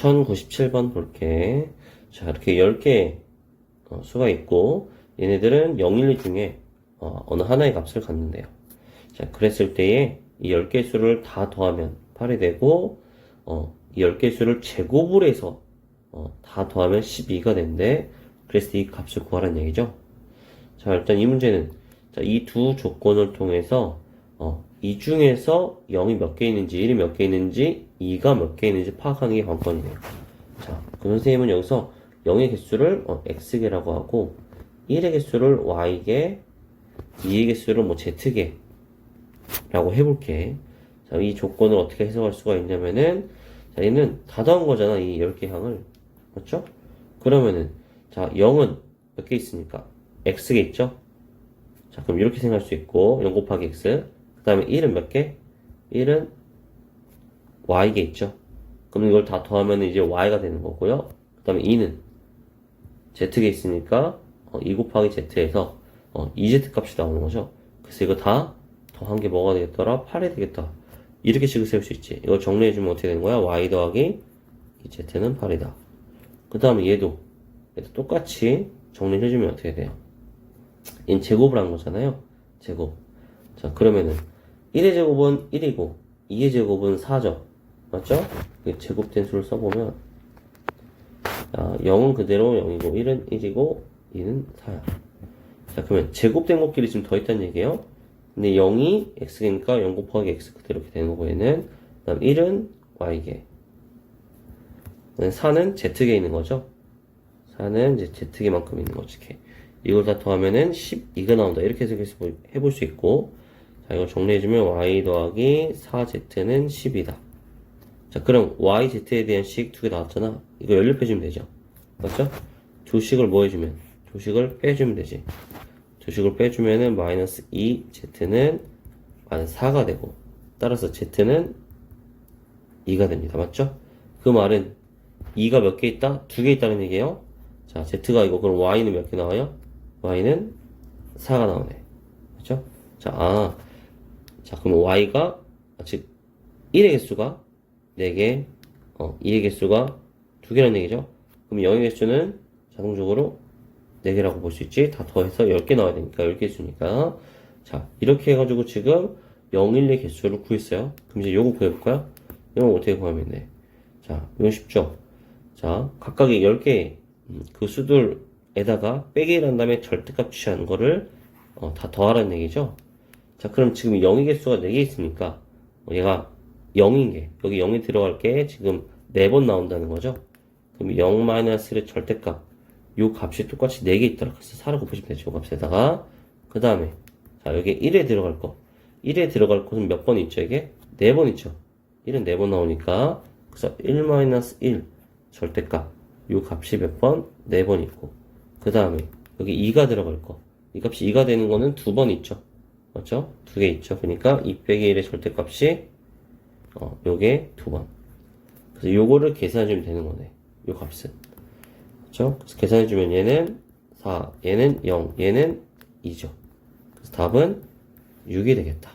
1097번 볼게. 자, 이렇게 10개 어, 수가 있고, 얘네들은 0, 1, 2 중에 어, 어느 하나의 값을 갖는데요. 자, 그랬을 때에 이 10개 수를 다 더하면 8이 되고, 어, 이 10개 수를 제곱을 해서 어, 다 더하면 12가 되는데, 그래서 이 값을 구하라는 얘기죠. 자, 일단 이 문제는 자, 이두 조건을 통해서 어, 이 중에서 0이 몇 개 있는지, 1이 몇 개 있는지, 2가 몇 개 있는지 파악하는 게 관건이네요. 자, 그 선생님은 여기서 0의 개수를 어, x개라고 하고, 1의 개수를 y개, 2의 개수를 뭐 z개 라고 해볼게. 자, 이 조건을 어떻게 해석할 수가 있냐면은, 자, 얘는 다 더한 거잖아, 이 10개 항을. 맞죠? 그러면은, 자, 0은 몇 개 있습니까? x개 있죠? 자, 그럼 이렇게 생각할 수 있고, 0 곱하기 x. 그 다음에 1은 몇 개? 1은 y개 있죠? 그럼 이걸 다 더하면 이제 y가 되는 거고요. 그 다음에 2는 z개 있으니까, 어, 2 곱하기 z에서, 어, 2z 값이 나오는 거죠. 그래서 이거 다 더한 게 뭐가 되겠더라? 8이 되겠다. 이렇게 식을 세울 수 있지. 이걸 정리해주면 어떻게 되는 거야? y 더하기 이 z는 8이다. 그 다음에 얘도, 얘도 똑같이 정리를 해주면 어떻게 돼요? 얘는 제곱을 한 거잖아요. 제곱. 자, 그러면은 1의 제곱은 1이고 2의 제곱은 4죠. 맞죠? 그 제곱된 수를 써보면 자, 0은 그대로 0이고 1은 1이고 2는 4야. 자, 그러면 제곱된 것끼리 지금 더 있다는 얘기예요. 근데 0이 x니까 0 곱하기 x 그대로 이렇게 되는 거고 얘는 그 다음 1은 y개 4는 z개 있는 거죠. 4는 이제 z개만큼 있는 거지. 이걸 다 더하면은 12가 나온다. 이렇게 해서 해볼 수 있고, 자, 이걸 정리해주면 y 더하기 4z는 10이다. 자, 그럼 yz에 대한 식 두 개 나왔잖아. 이거 연립해주면 되죠. 맞죠? 두 식을 뭐 해주면? 두 식을 빼주면 되지. 두 식을 빼주면은 마이너스 2z는 마이너스 4가 되고, 따라서 z는 2가 됩니다. 맞죠? 그 말은 2가 몇 개 있다? 두 개 있다는 얘기예요. 자, z가 이거 그럼 y는 몇 개 나와요? y는 4가 나오네. 그렇죠? 자, 아. 자, 그럼 y가 즉 1의 개수가 4개, 어, 2의 개수가 2개라는 얘기죠. 그럼 0의 개수는 자동적으로 4개라고 볼 수 있지. 다 더해서 10개 나와야 되니까 10개수니까. 자, 이렇게 해가지고 지금 0, 1, 4 개수를 구했어요. 그럼 이제 요거 구해볼까요? 이건 어떻게 구하면 돼? 자, 이건 쉽죠? 자, 각각의 10개, 음, 그 수들에다가 빼기를 한 다음에 절대값 취하는 거를 어, 다 더하라는 얘기죠. 자, 그럼 지금 0의 개수가 4개 있으니까 어, 얘가 0인 게 여기 0이 들어갈 게 지금 4번 나온다는 거죠. 그럼 0-1의 절대값 요 값이 똑같이 4개 있더라. 그래서 4를 곱하시면 되죠. 요 값에다가 그 다음에 자 여기 1에 들어갈 거 1에 들어갈 것은 몇 번 있죠 이게? 4번 있죠. 1은 4번 나오니까 그래서 1-1 절대값 요 값이 몇 번? 4번 있고 그 다음에 여기 2가 들어갈 거 이 값이 2가 되는 거는 두 번 있죠 맞죠? 두 개 있죠? 그러니까 2 빼기 1의 절대값이 어 요게 두 번. 그래서 요거를 계산해주면 되는 거네. 요 값은. 그렇죠? 그래서 계산해주면 얘는 4 얘는 0 얘는 2죠. 그래서 답은 6이 되겠다